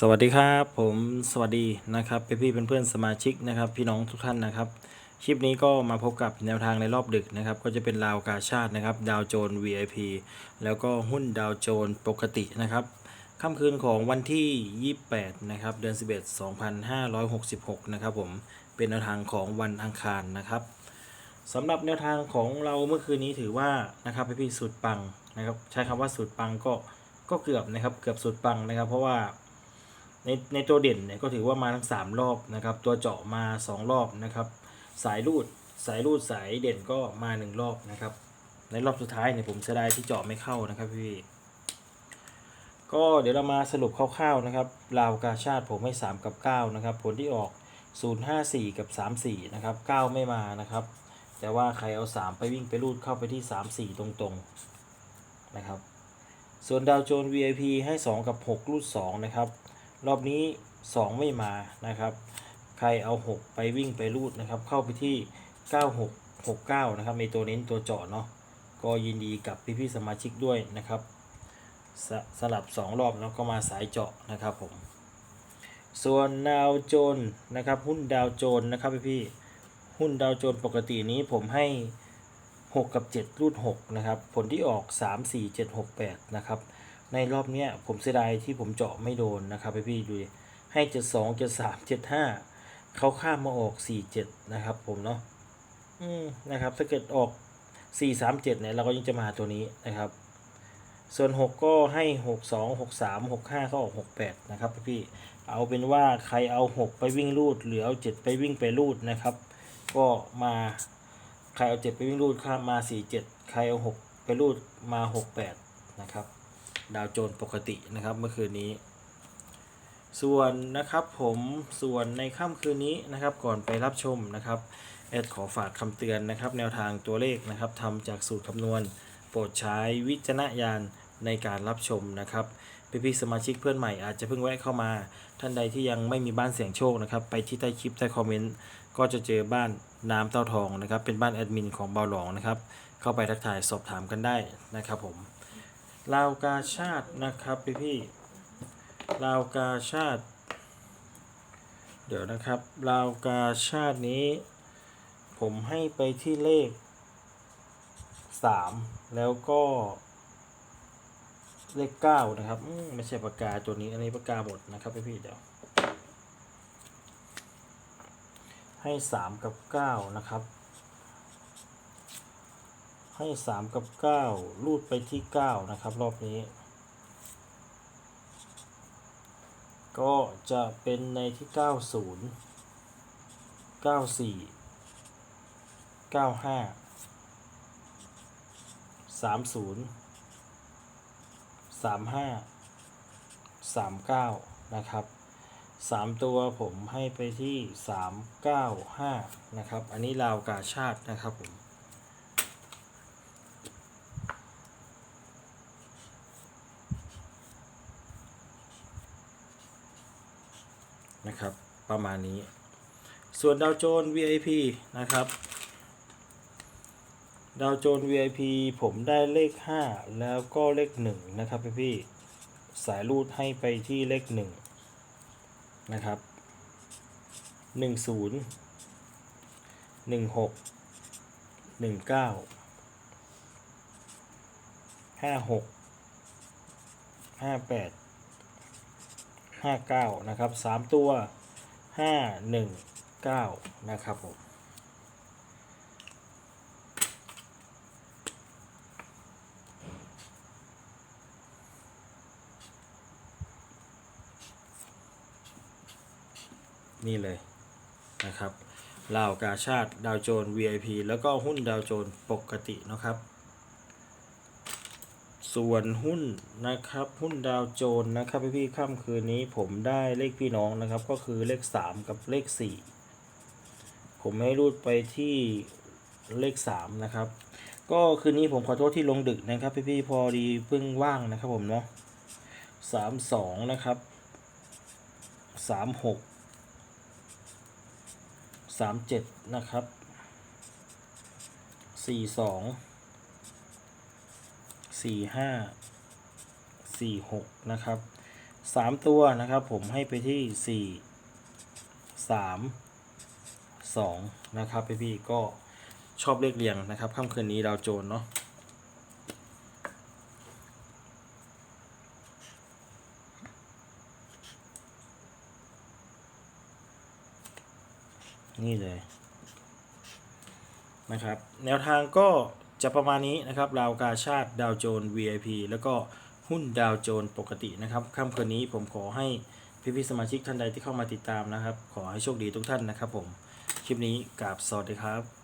สวัสดีครับผมสวัสดีนะครับพี่พี่ๆเพื่อนๆสมาชิกนะครับ พี่น้องทุกท่านนะครับคลิปนี้ก็มาพบกับแนวทางในรอบดึกนะครับ ก็จะเป็นราวกาชาตินะครับ ดาวโจน VIP แล้วก็หุ้นดาวโจนปกตินะครับค่ำคืนของวันที่ 28 นะครับ เดือน 11 2566 นะครับผมเป็นแนวทางของวันอังคารนะครับสำหรับแนวทางของเราเมื่อคืนนี้ถือว่านะครับพี่พี่ๆสุดปังนะครับ ใช้คำว่าสุดปังก็ก็เกือบนะครับเกือบสุดปังนะครับ เพราะว่า ในในตัวเด่นเนี่ยก็ถือว่ามาทั้ง 3 รอบนะครับ ตัวเจาะมา 2 รอบนะครับ สายรูดสายรูดสายเด่นก็มา 1 รอบนะครับ ในรอบสุดท้ายเนี่ยผมเสียดายที่เจาะไม่เข้านะครับพี่ก็เดี๋ยวเรามาสรุปคร่าวๆนะครับราวกาชาติผมให้ 3 กับ 9 นะครับ ผลที่ออก 054 กับ 34 นะครับ 9 ไม่มานะครับ แต่ว่าใครเอา 3 ไปวิ่งไปรูดเข้าไปที่ 34 ตรงๆนะครับ ส่วนดาวโจน VIP ให้ 2 กับ 6 รูด 2 นะครับ รอบนี้ 2 ไม่มานะครับ ใครเอา 6 ไปวิ่งไปรูดนะครับ เข้าไปที่ 9669 นะครับในตัวเน้นตัวเจาะเนาะก็ยินดีกับพี่ๆสมาชิกด้วยนะครับสสลับ 2 รอบแล้วก็มาสายเจาะนะครับผม ส่วนดาวโจนนะครับ หุ้นดาวโจนนะครับพี่ๆหุ้นดาวโจนปกตินี้ผมให้ 6 กับ 7 รูด 6 นะครับ ผลที่ออก 3 4 7 6 8 นะครับ ในรอบเนี้ยผมเสียดายที่ผมเจาะไม่โดนนะครับพี่พี่ดูดิให้7 2 7 3 7 5เขาข้ามมาออก4 7นะครับผมเนาะอืมนะครับถ้าเกิดออก4 3 7เจ็ดเนี่ยเราก็ยังจะมาตัวนี้นะครับ ส่วน6ก็ให้6 2 6 3 6 5เขาออก6 8นะครับพี่พี่ๆเอาเป็นว่าใครเอา6ไปวิ่งรูดหรือเอา7ไปวิ่งไปรูดนะครับ ก็มาใครเอา7ไปวิ่งรูดข้ามมา4 7ใครเอา6ไปรูดมา6 8นะครับ ดาวโจนปกตินะครับเมื่อคืนนี้ ส่วนนะครับผมส่วนในค่ำคืนนี้นะครับก่อนไปรับชมนะครับแอดขอฝากคำเตือนนะครับ แนวทางตัวเลขนะครับทำจากสูตรคำนวณ โปรดใช้วิจารณญาณในการรับชมนะครับพี่พี่ๆสมาชิกเพื่อนใหม่อาจจะเพิ่งแวะเข้ามา ท่านใดที่ยังไม่มีบ้านเสียงโชคนะครับ ไปที่ใต้คลิปใต้คอมเมนต์ก็จะเจอบ้านน้ำเต้าทองนะครับ เป็นบ้านแอดมินของเบาหลองนะครับ เข้าไปทักทายสอบถามกันได้นะครับผม ลาวกาชาตินะครับพี่พี่ลาวกาชาติ เดี๋ยวนะครับลาวกาชาตินี้ ผมให้ไปที่เลขสามแล้วก็ เลขเก้านะครับไม่ใช่ปากกาตัวนี้อันนี้ปากกาหมดนะครับพี่พี่เดี๋ยว ให้สามกับเก้านะครับ ให้สามกับเก้าลูดไปที่เก้านะครับ รอบนี้ ก็จะเป็นในที่เก้าศูนย์เก้าสี่เก้าห้าสามศูนย์สามห้าสามเก้านะครับสามตัวผมให้ไปที่สามเก้าห้านะครับ อันนี้ลาวกาชาตินะครับผม นะครับ ประมาณนี้ ส่วนดาวโจน VIP นะครับดาวโจน VIP ผมได้เลข 5 แล้วก็เลข 1 นะครับพี่พี่สายรูดให้ไปที่เลข 1 นะครับ 10 16 19 56 58 ห้าเก้านะครับสามตัวห้าหนึ่งเก้านะครับผมนี่เลยนะครับลาวกาชาติดาวโจน VIP แล้วก็หุ้นดาวโจนปกตินะครับ ส่วนหุ้นนะครับ หุ้นดาวโจนนะครับพี่พี่ค่ำคืนนี้ผมได้เลขพี่น้องนะครับ ก็คือเลข 3 กับเลข 4 ผมให้รูดไปที่เลข 3 นะครับ ก็คืนนี้ผมขอโทษที่ลงดึกนะครับ พี่พี่พอดีเพิ่งว่างนะครับผมเนาะสามสองนะครับสามหกสามเจ็ดนะครับสี่สอง สี่ห้าสี่หกนะครับสามตัวนะครับผมให้ไปที่สี่สามสองนะครับพี่พี่ก็ชอบเลขเรียงนะครับค่ำคืนนี้ดาวโจนเนาะนี่เลยนะครับ แนวทางก็ จะประมาณนี้นะครับราวกาชาติดาวโจน VIP แล้วก็หุ้นดาวโจนปกตินะครับค่ำคืนนี้ผมขอให้พี่ๆสมาชิกท่านใดที่เข้ามาติดตามนะครับ ขอให้โชคดีทุกท่านนะครับผม คลิปนี้กราบสวัสดีครับ